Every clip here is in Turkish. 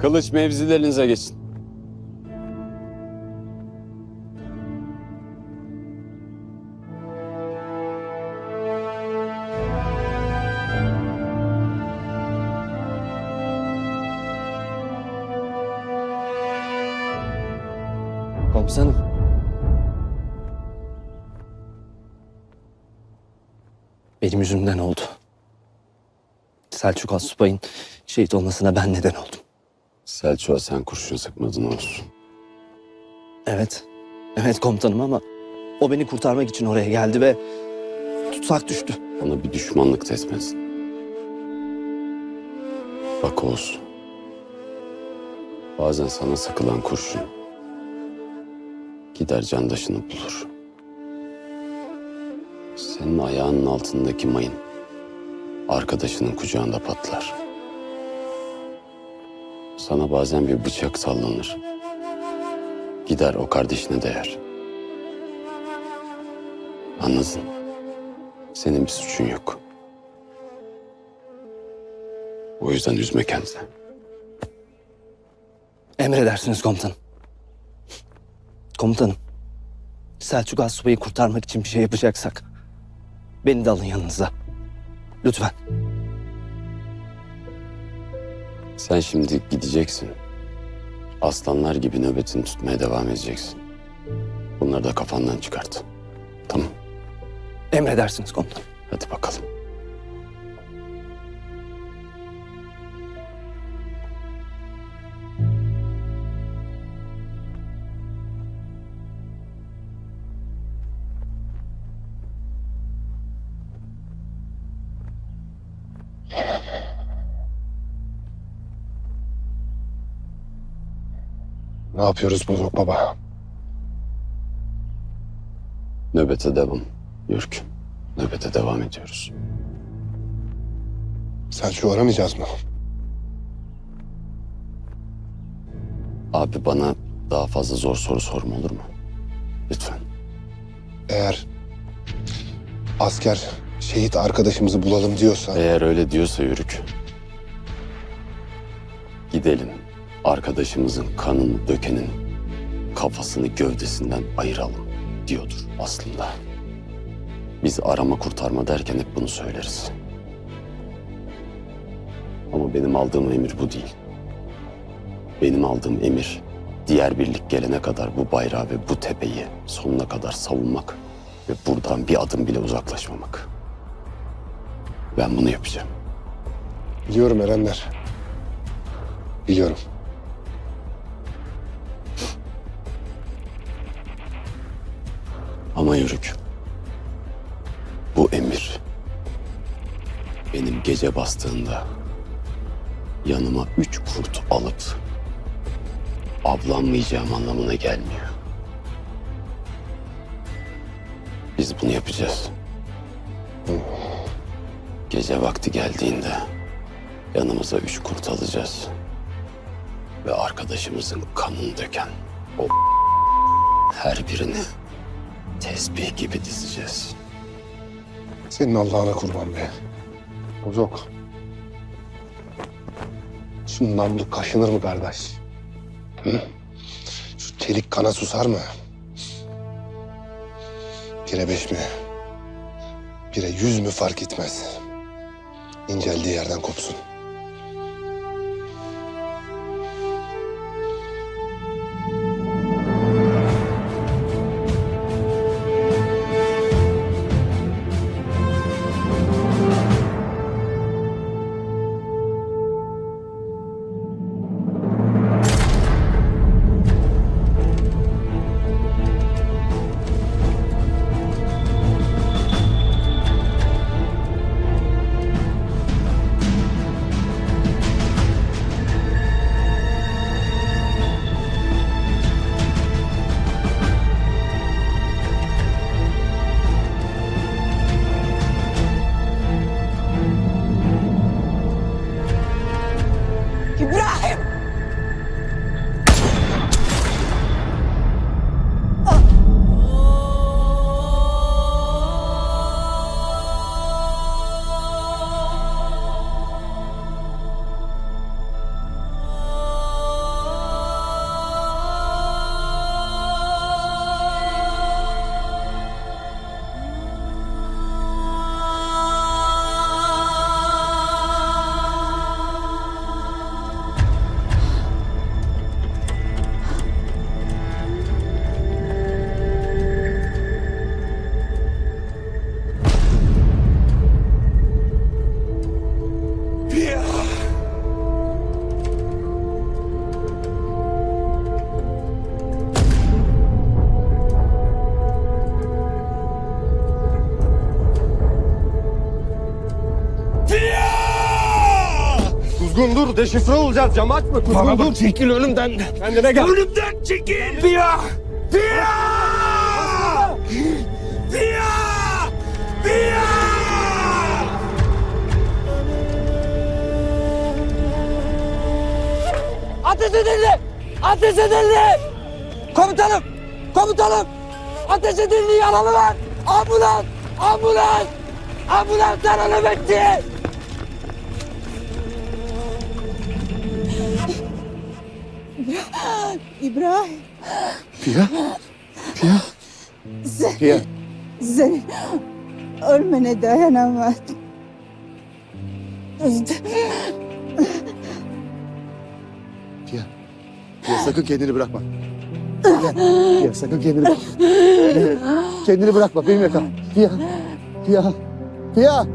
Kılıç mevzilerinize geçin. Komutanım. Benim yüzümden oldu. Selçuk Asubay'ın şehit olmasına ben neden oldum. Selçuk'a sen kurşun sıkmadın olsun. Evet. Evet komutanım ama o beni kurtarmak için oraya geldi ve tutsak düştü. Ona bir düşmanlık tesmesin. Bak Oğuz. Bazen sana sıkılan kurşun gider candaşını bulur. Senin ayağının altındaki mayın arkadaşının kucağında patlar. Sana bazen bir bıçak sallanır. Gider o kardeşine değer. Anladın? Senin bir suçun yok. O yüzden üzme kendini. Emredersiniz komutanım. Komutanım. Selçuk Asubay'ı kurtarmak için bir şey yapacaksak beni de alın yanınıza. Lütfen. Sen şimdi gideceksin. Aslanlar gibi nöbetini tutmaya devam edeceksin. Bunları da kafandan çıkart. Tamam. Emredersiniz komutanım. Hadi bakalım. Ne yapıyoruz Bozok Baba? Nöbete devam. Yürk. Nöbete devam ediyoruz. Selçuk'u aramayacağız mı? Abi bana daha fazla zor soru sorma olur mu? Lütfen. Eğer asker şehit arkadaşımızı bulalım diyorsa Eğer öyle diyorsa yürük. Gidelim. Arkadaşımızın kanını dökenin kafasını gövdesinden ayıralım diyordur aslında. Biz arama kurtarma derken hep bunu söyleriz. Ama benim aldığım emir bu değil. Benim aldığım emir diğer birlik gelene kadar bu bayrağı ve bu tepeyi sonuna kadar savunmak ve buradan bir adım bile uzaklaşmamak. Ben bunu yapacağım. biliyorum Erenler. Biliyorum. Ama yürük. Bu emir benim gece bastığında yanıma üç kurt alıp avlanmayacağım anlamına gelmiyor. Biz bunu yapacağız. Gece vakti geldiğinde yanımıza üç kurt alacağız. Ve arkadaşımızın kanını döken o her birini tesbih gibi dizeceğiz. Senin Allah'ına kurban be. Bozok. Şu namlu kaşınır mı kardeş? Hı? Şu çelik kana susar mı? Bire beş mi? Bire yüz mü fark etmez. İnceldiği yerden kopsun. Kuzgun dur deşifre olacağız camı açma Kuzgun Bana dur. bak çekil önümden. Kendine gel. Önümden çekil. Pia! Pia! Pia! Pia! Ateş edildi! Ateş edildi! Komutanım! Komutanım! Ateş edildi yaralı var! Ambulans! Ambulans! Ambulans yaralı etti! İbrahim. Pia. Pia. Sen, Pia. senin ölmene dayanamadım. Pia. Pia sakın kendini bırakma. Pia, Pia sakın kendini bırakma. Pia, kendini bırakma benim yakam. Pia. Pia. Pia.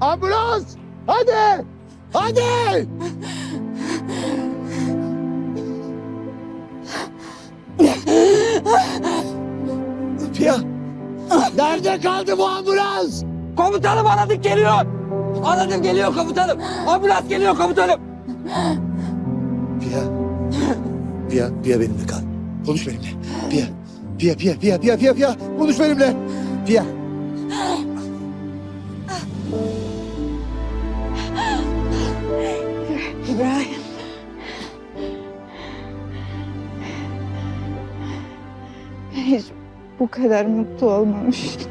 Ambulans. Hadi. Hadi. Nerede kaldı bu ambulans? Komutanım aradık geliyor! Aradık geliyor komutanım! Ambulans geliyor komutanım! Pia. Pia, Pia benimle kal. Konuş benimle. Pia. Pia, Pia, Pia, Pia, Pia, Pia. Konuş benimle. Pia. İbrahim. Hiç bu kadar mutlu olmamıştım.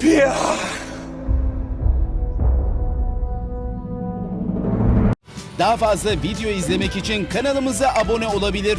Pia! Daha fazla video izlemek için kanalımıza abone olabilir.